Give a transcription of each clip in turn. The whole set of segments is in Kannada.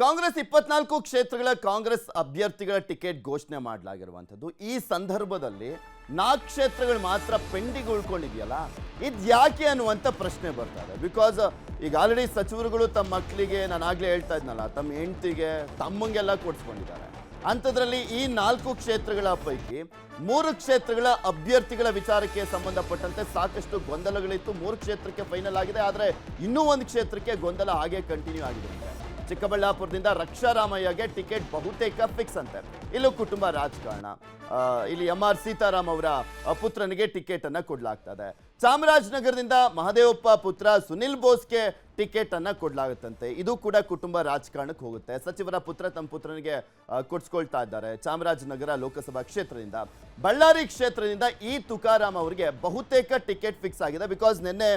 ಕಾಂಗ್ರೆಸ್ ಇಪ್ಪತ್ನಾಲ್ಕು ಕ್ಷೇತ್ರಗಳ ಕಾಂಗ್ರೆಸ್ ಅಭ್ಯರ್ಥಿಗಳ ಟಿಕೆಟ್ ಘೋಷಣೆ ಮಾಡಲಾಗಿರುವಂಥದ್ದು. ಈ ಸಂದರ್ಭದಲ್ಲಿ ನಾಲ್ಕು ಕ್ಷೇತ್ರಗಳು ಮಾತ್ರ ಪೆಂಡಿಂಗ್ ಉಳ್ಕೊಂಡಿದೆಯಲ್ಲ? ಇದು ಯಾಕೆ ಅನ್ನುವಂಥ ಪ್ರಶ್ನೆ ಬರ್ತಾರೆ ಬಿಕಾಸ್ ಈಗ ಆಲ್ರೆಡಿ ಸಚಿವರುಗಳು ತಮ್ಮ ಮಕ್ಕಳಿಗೆ ನಾನು ಆಗಲೇ ಹೇಳ್ತಾ ಇದ್ನಲ್ಲ, ತಮ್ಮ ಹೆಂಡತಿಗೆ, ತಮ್ಮಂಗೆಲ್ಲ ಕೊಡಿಸ್ಕೊಂಡಿದ್ದಾರೆ. ಅಂಥದ್ರಲ್ಲಿ ಈ ನಾಲ್ಕು ಕ್ಷೇತ್ರಗಳ ಪೈಕಿ ಮೂರು ಕ್ಷೇತ್ರಗಳ ಅಭ್ಯರ್ಥಿಗಳ ವಿಚಾರಕ್ಕೆ ಸಂಬಂಧಪಟ್ಟಂತೆ ಸಾಕಷ್ಟು ಗೊಂದಲಗಳಿತ್ತು. ಮೂರು ಕ್ಷೇತ್ರಕ್ಕೆ ಫೈನಲ್ ಆಗಿದೆ, ಆದರೆ ಇನ್ನೂ ಒಂದು ಕ್ಷೇತ್ರಕ್ಕೆ ಗೊಂದಲ ಹಾಗೆ ಕಂಟಿನ್ಯೂ ಆಗಿದೆ. ಚಿಕ್ಕಬಳ್ಳಾಪುರದಿಂದ ರಕ್ಷಾರಾಮಯ್ಯಗೆ ಟಿಕೆಟ್ ಬಹುತೇಕ ಫಿಕ್ಸ್ ಅಂತೆ. ಇಲ್ಲೂ ಕುಟುಂಬ ರಾಜಕಾರಣ. ಇಲ್ಲಿ ಎಂ ಆರ್ ಸೀತಾರಾಮ್ ಅವರ ಪುತ್ರನಿಗೆ ಟಿಕೆಟ್ ಅನ್ನ ಕೊಡ್ಲಾಗ್ತದೆ. ಚಾಮರಾಜನಗರದಿಂದ ಮಹದೇವಪ್ಪ ಪುತ್ರ ಸುನಿಲ್ ಬೋಸ್ಗೆ ಟಿಕೆಟ್ ಅನ್ನ ಕೊಡ್ಲಾಗುತ್ತಂತೆ. ಇದು ಕೂಡ ಕುಟುಂಬ ರಾಜಕಾರಣಕ್ಕೆ ಹೋಗುತ್ತೆ. ಸಚಿವರ ಪುತ್ರ ತಮ್ಮ ಪುತ್ರನಿಗೆ ಕೊಡ್ಸ್ಕೊಳ್ತಾ ಇದ್ದಾರೆ ಚಾಮರಾಜನಗರ ಲೋಕಸಭಾ ಕ್ಷೇತ್ರದಿಂದ. ಬಳ್ಳಾರಿ ಕ್ಷೇತ್ರದಿಂದ ಈ ತುಕಾರಾಮ್ ಅವರಿಗೆ ಬಹುತೇಕ ಟಿಕೆಟ್ ಫಿಕ್ಸ್ ಆಗಿದೆ. ಬಿಕಾಸ್ ನಿನ್ನೆ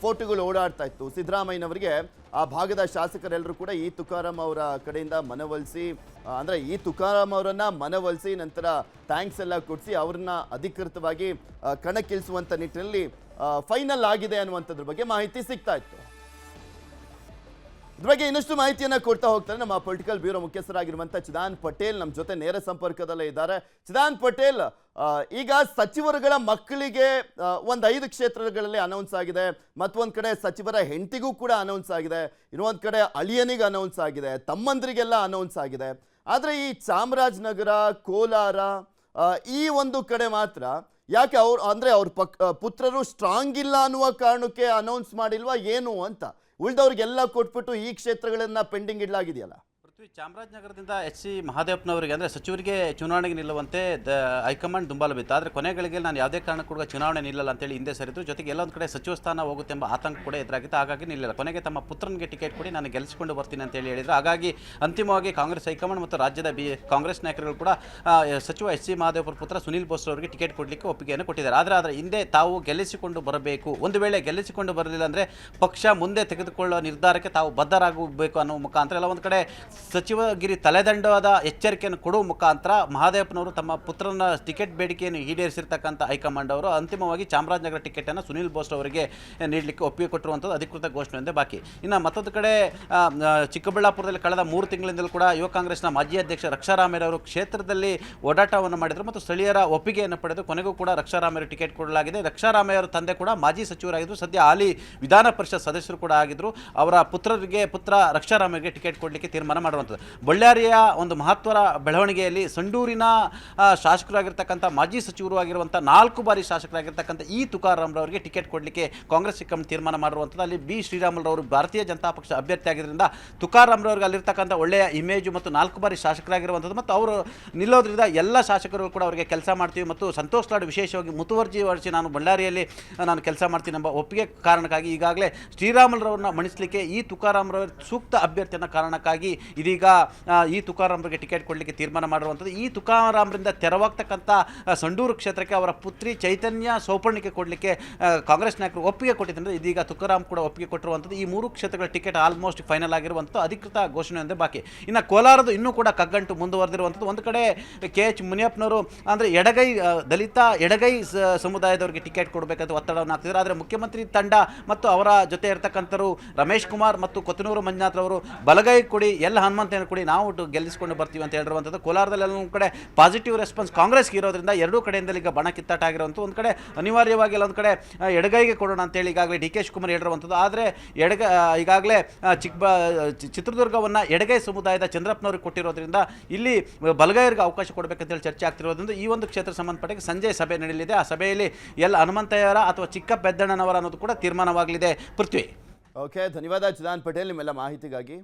ಫೋಟೋಗಳು ಓಡಾಡ್ತಾ ಇತ್ತು. ಸಿದ್ದರಾಮಯ್ಯನವರಿಗೆ, ಆ, ಭಾಗದ ಶಾಸಕರೆಲ್ಲರೂ ಕೂಡ ಈ ತುಕಾರಾಮ್ ಅವರ ಕಡೆಯಿಂದ ಮನವೊಲಿಸಿ ಅಂದರೆ ಈ ತುಕಾರಾಮ್ ಅವರನ್ನ ಮನವೊಲಿಸಿ, ನಂತರ ಥ್ಯಾಂಕ್ಸ್ ಎಲ್ಲ ಕೊಡಿಸಿ, ಅವ್ರನ್ನ ಅಧಿಕೃತವಾಗಿ ಕಣಕ್ಕಿಳಿಸುವಂಥ ನಿಟ್ಟಿನಲ್ಲಿ ಫೈನಲ್ ಆಗಿದೆ ಅನ್ನುವಂಥದ್ರ ಬಗ್ಗೆ ಮಾಹಿತಿ ಸಿಗ್ತಾ ಇತ್ತು. ಇದ್ರ ಬಗ್ಗೆ ಇನ್ನಷ್ಟು ಮಾಹಿತಿಯನ್ನ ಕೊಡ್ತಾ ಹೋಗ್ತಾರೆ ನಮ್ಮ ಪೊಲಿಟಿಕಲ್ ಬ್ಯೂರೋ ಮುಖ್ಯಸ್ಥರಾಗಿರುವಂತ ಚಿದಾನ್ ಪಟೇಲ್. ನಮ್ಮ ಜೊತೆ ನೇರ ಸಂಪರ್ಕದಲ್ಲೇ ಇದ್ದಾರೆ. ಚಿದಾನ್ ಪಟೇಲ್ ಈಗ ಸಚಿವರುಗಳ ಮಕ್ಕಳಿಗೆ ಒಂದ್ ಐದು ಕ್ಷೇತ್ರಗಳಲ್ಲಿ ಅನೌನ್ಸ್ ಆಗಿದೆ. ಮತ್ತೊಂದು ಕಡೆ ಸಚಿವರ ಹೆಂಡತಿಗೂ ಕೂಡ ಅನೌನ್ಸ್ ಆಗಿದೆ. ಇನ್ನೊಂದು ಕಡೆ ಅಳಿಯನಿಗೆ ಅನೌನ್ಸ್ ಆಗಿದೆ. ತಮ್ಮಂದ್ರಿಗೆಲ್ಲ ಅನೌನ್ಸ್ ಆಗಿದೆ. ಆದರೆ ಈ ಚಾಮರಾಜನಗರ, ಕೋಲಾರ ಈ ಒಂದು ಕಡೆ ಮಾತ್ರ ಯಾಕೆ ಅವ್ರು, ಅಂದ್ರೆ ಅವ್ರ ಪಕ್ ಪುತ್ರರು ಸ್ಟ್ರಾಂಗ್ ಇಲ್ಲ ಅನ್ನುವ ಕಾರಣಕ್ಕೆ ಅನೌನ್ಸ್ ಮಾಡಿಲ್ವಾ, ಏನು ಅಂತ? ಉಳಿದವ್ರಿಗೆಲ್ಲ ಕೊಟ್ಬಿಟ್ಟು ಈ ಕ್ಷೇತ್ರಗಳನ್ನ ಪೆಂಡಿಂಗ್ ಇಡ್ಲಾಗಿದೆಯಲ್ಲ? ಚಾಮರಾಜನಗರದಿಂದ ಎಚ್ ಸಿ ಮಹಾದೇವಪ್ಪನವರಿಗೆ, ಅಂದರೆ ಸಚಿವರಿಗೆ ಚುನಾವಣೆಗೆ ನಿಲ್ಲುವಂತೆ ದ ಹೈಕಮಾಂಡ್ ದುಂಬಾಲು ಬಿತ್ತು. ಆದರೆ ಕೊನೆಗಳಿಗೆ ನಾನು ಯಾವುದೇ ಕಾರಣಕ್ಕೂ ಕೂಡ ಚುನಾವಣೆ ನಿಲ್ಲಲ್ಲ ಅಂತೇಳಿ ಹಿಂದೆ ಸರಿದ್ರು ಜೊತೆಗೆ ಎಲ್ಲೊಂದು ಕಡೆ ಸಚಿವ ಸ್ಥಾನ ಹೋಗುತ್ತೆ ಎಂಬ ಆತಂಕ ಕೂಡ ಎದುರಾಗಿತ್ತು. ಹಾಗಾಗಿ ನಿಲ್ಲಲ್ಲ. ಕೊನೆಗೆ ತಮ್ಮ ಪುತ್ರನಿಗೆ ಟಿಕೆಟ್ ಕೊಡಿ, ನಾನು ಗೆಲ್ಲಿಸಿಕೊಂಡು ಬರ್ತೀನಿ ಅಂತೇಳಿ ಹೇಳಿದರು. ಹಾಗಾಗಿ ಅಂತಿಮವಾಗಿ ಕಾಂಗ್ರೆಸ್ ಹೈಕಮಾಂಡ್ ಮತ್ತು ರಾಜ್ಯದ ಬಿ ಕಾಂಗ್ರೆಸ್ ನಾಯಕರುಗಳು ಕೂಡ ಸಚಿವ ಎಚ್ ಸಿ ಮಹಾದೇವಪುರ ಪುತ್ರ ಸುನೀಲ್ ಬೋಸ್ ಅವರಿಗೆ ಟಿಕೆಟ್ ಕೊಡಲಿಕ್ಕೆ ಒಪ್ಪಿಗೆಯನ್ನು ಕೊಟ್ಟಿದ್ದಾರೆ. ಆದರೆ ಆದರೆ ಹಿಂದೆ ತಾವು ಗೆಲ್ಲಿಸಿಕೊಂಡು ಬರಬೇಕು, ಒಂದು ವೇಳೆ ಗೆಲ್ಲಿಸಿಕೊಂಡು ಬರಲಿಲ್ಲ ಅಂದರೆ ಪಕ್ಷ ಮುಂದೆ ತೆಗೆದುಕೊಳ್ಳುವ ನಿರ್ಧಾರಕ್ಕೆ ತಾವು ಬದ್ಧರಾಗಬೇಕು ಅನ್ನೋ ಮುಖಾಂತರ ಎಲ್ಲ ಒಂದು ಕಡೆ ಸಚಿವಗಿರಿ ತಲೆದಂಡವಾದ ಎಚ್ಚರಿಕೆಯನ್ನು ಕೊಡುವ ಮುಖಾಂತರ ಮಹಾದೇವಪ್ಪನವರು ತಮ್ಮ ಪುತ್ರನ ಟಿಕೆಟ್ ಬೇಡಿಕೆಯನ್ನು ಈಡೇರಿಸಿರ್ತಕ್ಕಂಥ ಹೈಕಮಾಂಡ್ ಅವರು ಅಂತಿಮವಾಗಿ ಚಾಮರಾಜನಗರ ಟಿಕೆಟನ್ನು ಸುನೀಲ್ ಬೋಸ್ ಅವರಿಗೆ ನೀಡಲಿಕ್ಕೆ ಒಪ್ಪಿಗೆ ಕೊಟ್ಟಿರುವಂಥದ್ದು ಅಧಿಕೃತ ಘೋಷಣೆಯೊಂದೇ ಬಾಕಿ. ಇನ್ನು ಮತ್ತೊಂದು ಕಡೆ ಚಿಕ್ಕಬಳ್ಳಾಪುರದಲ್ಲಿ ಕಳೆದ ಮೂರು ತಿಂಗಳಿಂದಲೂ ಕೂಡ ಯುವ ಕಾಂಗ್ರೆಸ್ನ ಮಾಜಿ ಅಧ್ಯಕ್ಷ ರಕ್ಷಾರಾಮರವರು ಕ್ಷೇತ್ರದಲ್ಲಿ ಓಡಾಟವನ್ನು ಮಾಡಿದರು ಮತ್ತು ಸ್ಥಳೀಯರ ಒಪ್ಪಿಗೆಯನ್ನು ಪಡೆದು ಕೊನೆಗೂ ಕೂಡ ರಕ್ಷಾರಾಮಯ್ಯ ಟಿಕೆಟ್ ಕೊಡಲಾಗಿದೆ. ರಕ್ಷಾರಾಮಯ್ಯವರ ತಂದೆ ಕೂಡ ಮಾಜಿ ಸಚಿವರಾಗಿದ್ದರು. ಸದ್ಯ ಹಾಲಿ ವಿಧಾನ ಪರಿಷತ್ ಸದಸ್ಯರು ಕೂಡ ಆಗಿದ್ದರು. ಅವರ ಪುತ್ರರಿಗೆ, ಪುತ್ರ ರಕ್ಷಾರಾಮಯ್ಯಗೆ ಟಿಕೆಟ್ ಕೊಡಲಿಕ್ಕೆ ತೀರ್ಮಾನ ಮಾಡುವಂಥದ್ದು. ಬಳ್ಳಾರಿಯ ಒಂದು ಮಹತ್ವದ ಬೆಳವಣಿಗೆಯಲ್ಲಿ ಸಂಡೂರಿನ ಶಾಸಕರಾಗಿರ್ತಕ್ಕಂಥ ಮಾಜಿ ಸಚಿವರು ಆಗಿರುವಂಥ ನಾಲ್ಕು ಬಾರಿ ಶಾಸಕರಾಗಿರ್ತಕ್ಕಂಥ ಈ ತುಕಾರಾಮ್ರವರಿಗೆ ಟಿಕೆಟ್ ಕೊಡಲಿಕ್ಕೆ ಕಾಂಗ್ರೆಸ್ ಸಿಕ್ಕಮ್ ತೀರ್ಮಾನ ಮಾಡಿರುವಂಥದ್ದು ಅಲ್ಲಿ ಬಿ. ಶ್ರೀರಾಮುಲುರವರು ಭಾರತೀಯ ಜನತಾ ಪಕ್ಷ ಅಭ್ಯರ್ಥಿ ಆಗಿದ್ದರಿಂದ ತುಕಾರಾಮ್ರವ್ರಿಗೆ ಅಲ್ಲಿರ್ತಕ್ಕಂಥ ಒಳ್ಳೆಯ ಇಮೇಜು ಮತ್ತು ನಾಲ್ಕು ಬಾರಿ ಶಾಸಕರಾಗಿರುವಂಥದ್ದು ಮತ್ತು ಅವರು ನಿಲ್ಲೋದ್ರಿಂದ ಎಲ್ಲ ಶಾಸಕರು ಕೂಡ ಅವರಿಗೆ ಕೆಲಸ ಮಾಡ್ತೀವಿ ಮತ್ತು ಸಂತೋಷ್ ಲಾಡ್ ವಿಶೇಷವಾಗಿ ಮುತುವರ್ಜಿ ವರ್ಷಿ ನಾನು ಬಳ್ಳಾರಿಯಲ್ಲಿ ನಾನು ಕೆಲಸ ಮಾಡ್ತೀನಿ ಎಂಬ ಒಪ್ಪಿಗೆ ಕಾರಣಕ್ಕಾಗಿ ಈಗಾಗಲೇ ಶ್ರೀರಾಮುಲುರವ್ರನ್ನ ಮಣಿಸಲಿಕ್ಕೆ ಈ ತುಕಾರಾಮ್ರವ್ರ ಸೂಕ್ತ ಅಭ್ಯರ್ಥಿಯನ್ನು ಕಾರಣಕ್ಕಾಗಿ ಇದೀಗ ಈ ತುಕಾರಾಮ್ರಿಗೆ ಟಿಕೆಟ್ ಕೊಡಲಿಕ್ಕೆ ತೀರ್ಮಾನ ಮಾಡಿರುವಂಥದ್ದು. ಈ ತುಕಾರಾಮ್ರಿಂದ ತೆರವಾಗ್ತಕ್ಕಂಥ ಸಂಡೂರು ಕ್ಷೇತ್ರಕ್ಕೆ ಅವರ ಪುತ್ರಿ ಚೈತನ್ಯ ಸೌಪರ್ಣಿಕೆ ಕೊಡಲಿಕ್ಕೆ ಕಾಂಗ್ರೆಸ್ ನಾಯಕರು ಒಪ್ಪಿಗೆ ಕೊಟ್ಟಿದ್ದರಿಂದ ಇದೀಗ ತುಕಾರಾಮ್ ಕೂಡ ಒಪ್ಪಿಗೆ ಕೊಟ್ಟಿರುವಂಥದ್ದು. ಈ ಮೂರು ಕ್ಷೇತ್ರಗಳ ಟಿಕೆಟ್ ಆಲ್ಮೋಸ್ಟ್ ಫೈನಲ್ ಆಗಿರುವಂಥದ್ದು. ಅಧಿಕೃತ ಘೋಷಣೆ ಅಂದರೆ ಬಾಕಿ. ಇನ್ನು ಕೋಲಾರದ ಇನ್ನೂ ಕೂಡ ಕಗ್ಗಂಟು ಮುಂದುವರೆದಿರುವಂಥದ್ದು. ಒಂದು ಕಡೆ ಕೆ ಎಚ್ ಮುನಿಯಪ್ಪನವರು, ಅಂದರೆ ಎಡಗೈ ದಲಿತ ಎಡಗೈ ಸಮುದಾಯದವರಿಗೆ ಟಿಕೆಟ್ ಕೊಡಬೇಕಂತ ಒತ್ತಡವನ್ನು ಹಾಕ್ತಿದ್ದಾರೆ. ಆದರೆ ಮುಖ್ಯಮಂತ್ರಿ ತಂಡ ಮತ್ತು ಅವರ ಜೊತೆ ಇರ್ತಕ್ಕಂಥರು ರಮೇಶ್ ಕುಮಾರ್ ಮತ್ತು ಕೊತ್ತನೂರು ಮಂಜುನಾಥ್ರವರು ಬಲಗೈ ಕೊಡಿ ಎಲ್ಲ ಹನುಮಂತನ ಕೂಡಿ ನಾವು ಗೆಲ್ಲಿಸ್ಕೊಂಡು ಬರ್ತೀವಿ ಅಂತ ಹೇಳಿರುವಂಥದ್ದು. ಕೋಲಾರದಲ್ಲಿ ಒಂದು ಕಡೆ ಪಾಸಿಟಿವ್ ರೆಸ್ಪಾನ್ಸ್ ಕಾಂಗ್ರೆಸ್ಗೆ ಇರೋದ್ರಿಂದ ಎರಡೂ ಕಡೆಯಿಂದಲೇ ಈಗ ಬಣ ಕಿತ್ತಾಟ ಆಗಿರುವಂಥ ಒಂದು ಕಡೆ ಅನಿವಾರ್ಯವಾಗಿ ಒಂದು ಕಡೆ ಎಡಗೈಗೆ ಕೊಡೋಣ ಅಂತೇಳಿ ಈಗಾಗಲೇ ಡಿ ಕೆ ಶಿವಕುಮಾರ್ ಹೇಳಿರುವಂಥದ್ದು. ಆದರೆ ಎಡಗ ಈಗಾಗಲೇ ಚಿಕ್ಕ ಚಿತ್ರದುರ್ಗವನ್ನು ಎಡಗೈ ಸಮುದಾಯದ ಚಂದ್ರಪ್ಪನವ್ರಿಗೆ ಕೊಟ್ಟಿರೋದ್ರಿಂದ ಇಲ್ಲಿ ಬಲಗೈರಿಗೆ ಅವಕಾಶ ಕೊಡಬೇಕಂತೇಳಿ ಚರ್ಚೆ ಆಗ್ತಿರೋದ್ರಿಂದ ಈ ಒಂದು ಕ್ಷೇತ್ರ ಸಂಬಂಧಪಟ್ಟಿಗೆ ಸಂಜೆ ಸಭೆ ನಡೆಯಲಿದೆ. ಆ ಸಭೆಯಲ್ಲಿ ಎಲ್ಲ ಹನುಮಂತಯ್ಯರ ಅಥವಾ ಚಿಕ್ಕ ಪೆದ್ದಣ್ಣನವರ ಅನ್ನೋದು ಕೂಡ ತೀರ್ಮಾನವಾಗಲಿದೆ. ಪೃಥ್ವಿ. ಓಕೆ, ಧನ್ಯವಾದ ಚಿದಾನ್ ಪಟೇಲ್ ನಿಮ್ಮೆಲ್ಲ ಮಾಹಿತಿಗಾಗಿ.